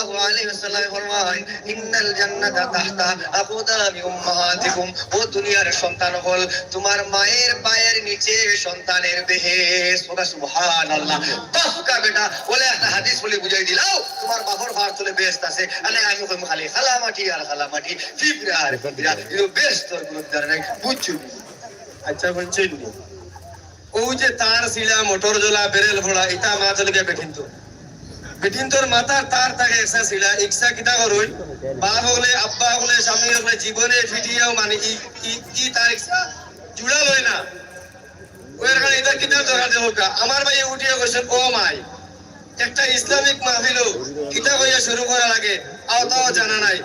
সাল্লাল্লাহু আলাইহি ওয়াসাল্লাম ফরমায় ইন্নাল জান্নাতা তাহতা আকদামি উম্মাহাতিকুম ও দুনিয়ার সন্তান হল তোমার মায়ের পায়ের নিচে সন্তানের ওরা সুবহানাল্লাহ। বেটা বলে একটা হাদিস বলে বুঝাই দিলাও। তোমার চলে বেস্ট আছে। আরে আমি কইম খালি খালামাটি আর খালামাটি ফিবরা আর ফিবরা বেস্ট তোর কোনো দাঁড়াই বুঝছ আচ্ছা বলছেন ও যে তার শিলা মোটর জলা বেরেল ভোড়া ইটা মা চলকে বেঠিন তো বেঠিন তোর মাথার তার থাকে একসা শিলা ইকসা কিতা করুই বাপ হলে, আব্বা হলে, স্বামী হলে জীবনে ফিটিয়াও মানে কি তার ইকসা জুড়া লয় না। ওর কারণে এটা কিতা দরকার দেবো? আমার ভাই উঠিয়ে গেছেন ও মাই, একটা ইসলামিক মাহফিলও কিতা কইয়া শুরু করার আগে আও তাও জানা নাই।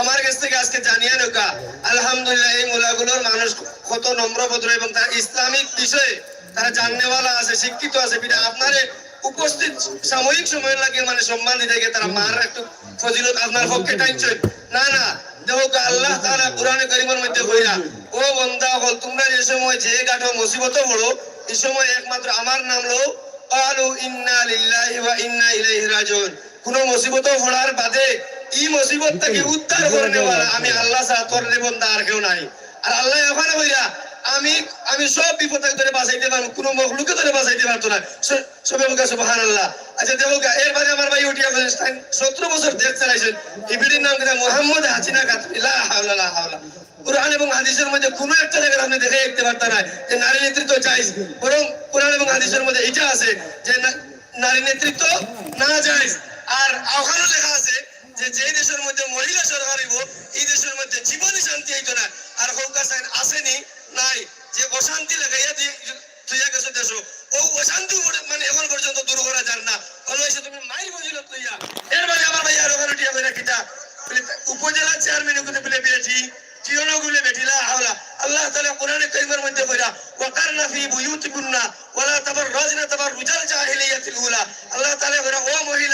আমার কাছ থেকে আজকে জানিয়ে নৌকা আলহামদুলিল্লাহ, এই মোলাগুলোর মানুষ কত নম্রভদ্র এবং তারা ইসলামিক বিষয়ে তারা জাননেওয়ালা আছে, শিক্ষিত আছে। বিটা আপনারে উপস্থিত সাময়িক সময় লাগে মানে সম্মান দিতে গিয়ে তারা মার একটু ফজিলত আপনার পক্ষে টাইনছেন না না দেখো আল্লাহ তারা কোরআনে করিমের মধ্যে হইয়া ও বন্ধা হল তোমরা যে সময় যে গাঠো মুসিবত হলো এই সময় একমাত্র আমার নাম লো আলু ইন্না লিল্লাহি ওয়া ইন্না ইলাইহি রাজিউন। কোন মুসিবত হওয়ার বাদে এই মুসিবত থেকে উদ্ধার করে নেওয়া আমি আল্লাহ সাথে করে বন্ধা আর কেউ নাই। আর আল্লাহ ওখানে হইয়া আমি আমি সব বিপদ ধরে বাঁচাইতে পারব কোনো মখলুকে ধরে বাঁচাইতে পারতো না। সবে মুখে সুবহান আল্লাহ আচ্ছা দেখো গা, এর বাদে আমার ভাই উঠিয়া বলেছেন সতেরো বছর দেশ চালাইছেন। এই নাম কিনা মোহাম্মদ হাসিনা কাতরিলা হাওলা হাওলা। কোরআন এবং হাদিসের মধ্যে কোনো একটা জায়গায় আপনি দেখে দেখতে পারতেন না যে নারী নেতৃত্ব চাই বরং কোরআন এবং হাদিসের মধ্যে এটা আছে যে নারী নেতৃত্ব না যায় আর ওখানেও লেখা আছে যে যে দেশের মধ্যে মহিলা সরকার হইব, এই দেশের মধ্যে জীবনে শান্তি হইতো না। আর হৌকা সাইন আসেনি, নাই। যে অশান্তি লাগাইয়া দিয়ে গেছো দেশ ও অশান্তি মানে এখন পর্যন্ত দূর করা যার না। হলো তুমি মাইর বুঝিল তুইয়া এর মানে আমার ভাই আর ওখানে টিয়া করে কিতা? উপজেলা চেয়ারম্যান ওখানে বলে বেঠি চিরনো গুলে বেঠিলা হাওলা। আল্লাহ তাআলা কোরআনে কারীমের মধ্যে কইরা ওয়াকারনা ফি বুয়ুতিকুন্না ওয়ালা তাবাররাজনা তাবাররুজাল জাহিলিয়াতিল উলা। আল্লাহ তাআলা কইরা, ও মহিলা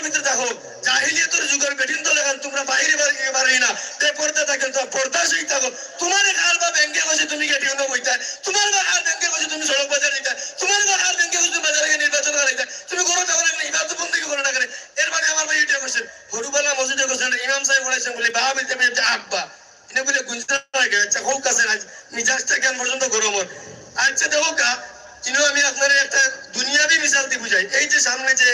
তোমরা ভিতরে থাকো জাহিলিয়াতের যুগের বেঠিন তো লাগান তোমরা বাইরে বাইরে বাড়ি না। তে পর্দা থাকেন তো পর্দা সেই থাকো। তোমার খাল বা ব্যাংকে বসে তুমি গেটি অন্য বইতা। তোমার বা খাল ব্যাংকে বসে তুমি সড়ক বাজার দিতা তোমার বা খাল ব্যাংকে বসে বাজারে নির্বাচন করাইতা তুমি ঘরে থাকো না ইবাদত বন্ধ করো না করে। এর মানে আমার ভাই এটা করছেন হরুবালা মসজিদে করছেন ইমাম সাহেব বলেছেন বলে বাবা বলতে আব্বা। এটা বলে গুঞ্জা লাগে আচ্ছা হোক, আছে, আজ মিজাজটা কেন পর্যন্ত গরম আচ্ছা দেখো কা, কিন্তু আমি আপনার একটা দুনিয়াবি মিশাল দিয়ে বুঝাই। এই যে সামনে যে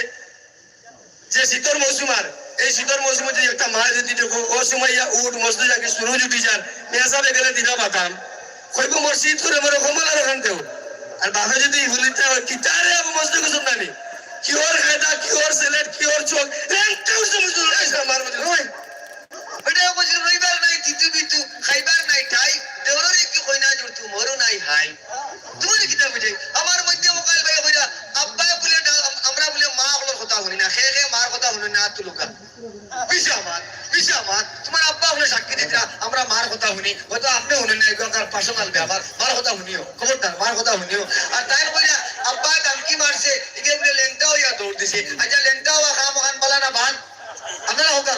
যে শীতর মৌসুম আর এই শীতর মৌসুমে যদি একটা মাছ যদি দেখো ও সময় উঠ মস্ত যাকে শুরু উঠি যান মেয়া গেলে দিনা পাতাম কইব মোর শীত করে মোর কমল আর ওখান দেও আর বাবা যদি ভুলিতে হয় কিতারে আবু মসজিদ কিছু নানি কিওর ওর কিওর সিলেট কিওর চোখ রেন্টাও সমুদ্র রাইসা মার মধ্যে ওই ওটা বলছি রইবার নাই তিতু বিতু খাইবার নাই ঠাই দেওয়ার কি কইনা জুড়তু মরো নাই হাই তুমি কিতা বুঝে আমার মধ্যে মোবাইল ভাই কইরা আব্বা বলে ডা- আমরা বলে মা হলোর কথা শুনি না খে খে মার কথা শুনি না তুলুকা বিশা আমার বিশা আমার তোমার আব্বা হলে সাক্ষী দিতা আমরা মার কথা শুনি, হয়তো আপনি শুনেন এগুলো পার্সোনাল ব্যাপার। মার কথা শুনিও, খবরদার, মার কথা শুনিও। আর তাই কইরা আব্বা টামকি মারছে এগুলো বলে লেংটাও ইয়া দৌড় দিছে আচ্ছা লেংটাও খাম খান বালা না ভান আপনারা হোক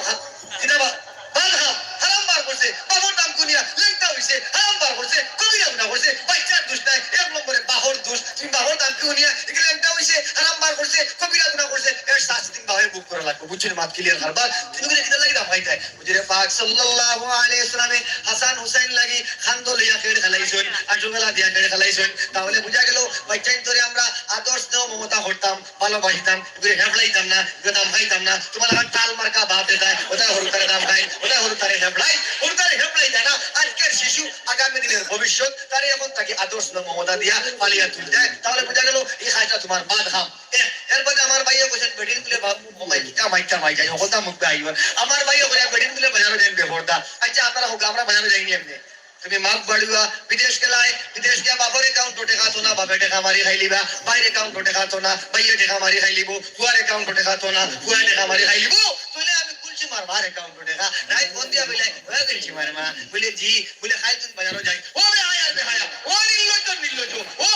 কিনা বা বাল খাম হারাম বার করছে বাবর নাম কুনিয়া লেংটা হইছে হারাম বার করছে কবিরা গুনাহ করছে বাচ্চার দোষ নাই এক নম্বরে বাহর দোষ তুমি বাহর নাম কুনিয়া এগুলো লেংটা হইছে হারাম বার করছে কবিরা গুনাহ করছে এর শাস্তি তুমি বাহের বুক করা দিয়া তাহলে বুঝা গেল আমরা আদর্শ মমতা ভালোবাসিতাম হেফলাইতাম না দাম খাইতাম না। তোমার টাল মার্কা বাপ দেখায় ওটা হরু তারে দাম খাই ওটা হরু তারে হেফলাই হরু তারে হেফলাই দেয় না। আজকের শিশু আগামী দিনের ভবিষ্যৎ, তারে এখন তাকে আদর্শ দেও মমতা দিয়া পালিয়া তুলতে। তাহলে বুঝা গেল, এই খাইটা তোমার বাদ এ- এরপরে আমার ভাইয়া বলছেন বেডিন তুলে মাই কিটা মাইটা মাই যাই ওকলটা মুখ আইব। আমার ভাইয়া বলে বেডিন তুলে বাজারে যাই বেফরদা আচ্ছা আপনারা হোক, আমরা বাজারে যাইনি এমনি। তুমি মাগ বাড়িবা বিদেশ গেলাই বিদেশ গিয়া বাপর একাউন্ট টেকা না বাপে টেকা মারি খাই লিবা। বাইরে একাউন্ট টেকা না বাইরে টেকা মারি খাই লিব। ফুয়ার একাউন্ট টেকা না ফুয়া টেকা মারি খাই লিব। তুলে আমি কুলছি মার মার একাউন্ট টেকা। না তোমার মা বলে জি। বলে, খাই, তুমি বাজারও যাই। ও বে হায়া বে হায়া। ও নির্লজ্জ নির্লজ্জ। ও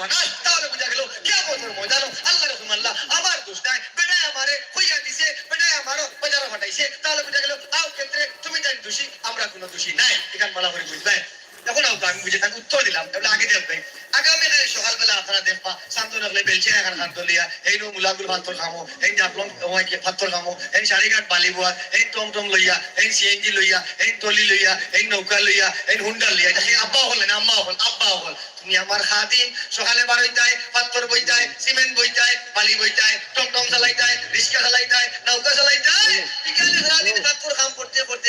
বেহরতা ফাটাস তাহলে বুঝা গেল, কে বছর মজালো আল্লাহ রসুম আল্লাহ আমার দোষ নাই বেটায় আমারে হইয়া দিছে বেটায় আমারও বাজারও ফাটাইছে। তাহলে বুঝা গেল, আও ক্ষেত্রে তুমি জানি দোষী, আমরা কোনো দোষী নাই। এখান মালা করে উত্তর দিলাম আগে দেখবে আগামীকাল সকালবেলা আপনারা দেখবা রাখলে বেলছে এখন শান্ত লিয়া এই নো মুলাগুল পাথর খামো এই জাফলং ওয়াইকে পাথর খামো এই শাড়িঘাট বালি বোয়া এই টমটম লইয়া এই সিএনজি লইয়া এই টলি লইয়া এই নৌকা লইয়া এই হুন্ডা লইয়া সেই আব্বা হলেন আম্মা হল আব্বা হল তুমি আমার খাদিম সকালে বারোইতায় পাথর বইতায় সিমেন্ট বইতায় বালি বইতায় টমটম চালাইতায় রিক্সা চালাইতায় নৌকা চালাইতায় বিকালে সারাদিন পাথর কাম করতে করতে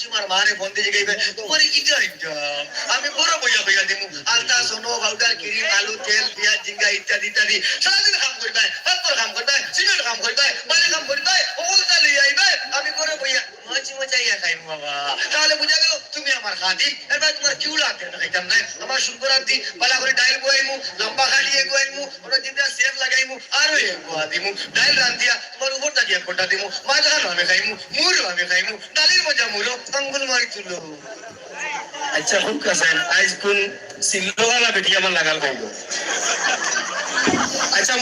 আমি মারে ফোন দিয়ে জিগাইবে তোমার কি ইনকাম আমি বড় বইয়া বইয়া দিমু। আলতা সোনো পাউডার ক্রিম আলু তেল, পেঁয়াজ, জিঙ্গা ইত্যাদি ইত্যাদি। সারাদিন কাম করবে পাথর কাম করবে সিমেন্ট কাম করবে বালি কাম করবে ওলতা লইয়া আইবে। আমি বড় বইয়া মাছি মচাইয়া খাইমু বাবা। তাহলে বুঝা গেল তুমি আমার খাদি এবার তোমার কিউ লাগবে না, খাইতাম না। আমার শুক্রান্তি বালা করে ডাইল বইমু লম্বা খালি এগুয়াইমু ওটা জিন্দা সেফ লাগাইমু, আরও এগুয়া দিমু ডাইল রান্ধিয়া তোমার উপর তাকিয়া কোটা দিমু মাঝখান ভাবে খাইমু মুর ভাবে খাইমু। তুলো আচ্ছা খুব কাছেন আজ কোন সিল্লোওয়ালা বেটি আমার লাগাল পাইব আচ্ছা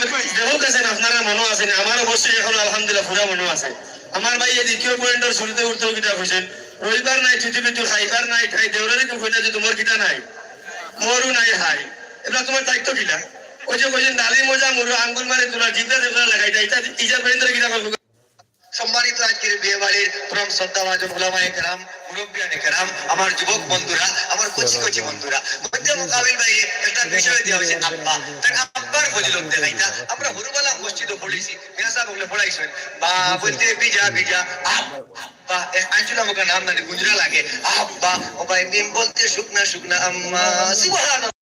আপনারা মনে আমার অবশ্যই এখন আলহামদুলিল্লাহ পুরা মনে আছে। আমার ভাই এই দ্বিতীয় পয়েন্টের শুরুতে উঠতে কইছেন রবিবার নাই ছুটি পিতু খাইবার নাই ঠাই দেওরারে তুমি কইনা যে তোমার কিতা নাই। মোরও নাই, হাই। এবার তোমার দায়িত্ব কিলা ওই যে কইছেন ডালি মজা মুরু আঙ্গুল মারে তোলা জিন্দা দেবলা লাগাইতা এটা ইজার কিতা করব সম্মানিত আজকের বিয়ে বাড়ির পরম শ্রদ্ধাভাজন ওলামায়ে কেরাম মুরব্বিয়ানে কেরাম আমার যুবক বন্ধুরা আমার কচি কচি বন্ধুরা মধ্যে মোকাবিল বাইরে একটা বিষয় দেওয়া হয়েছে আব্বা। তার আব্বার ফজিলত দেখাইতা আমরা হরুবালা মসজিদও পড়েছি। মেয়াসা বলে পড়াইছেন। বা বলতে বিজা বিজা আব্বা আঞ্চুলা আমাকে নাম মানে গুজরা লাগে। আব্বা ও ভাই মিম বলতে শুকনা শুকনা আম্মা সুবহানাল্লাহ।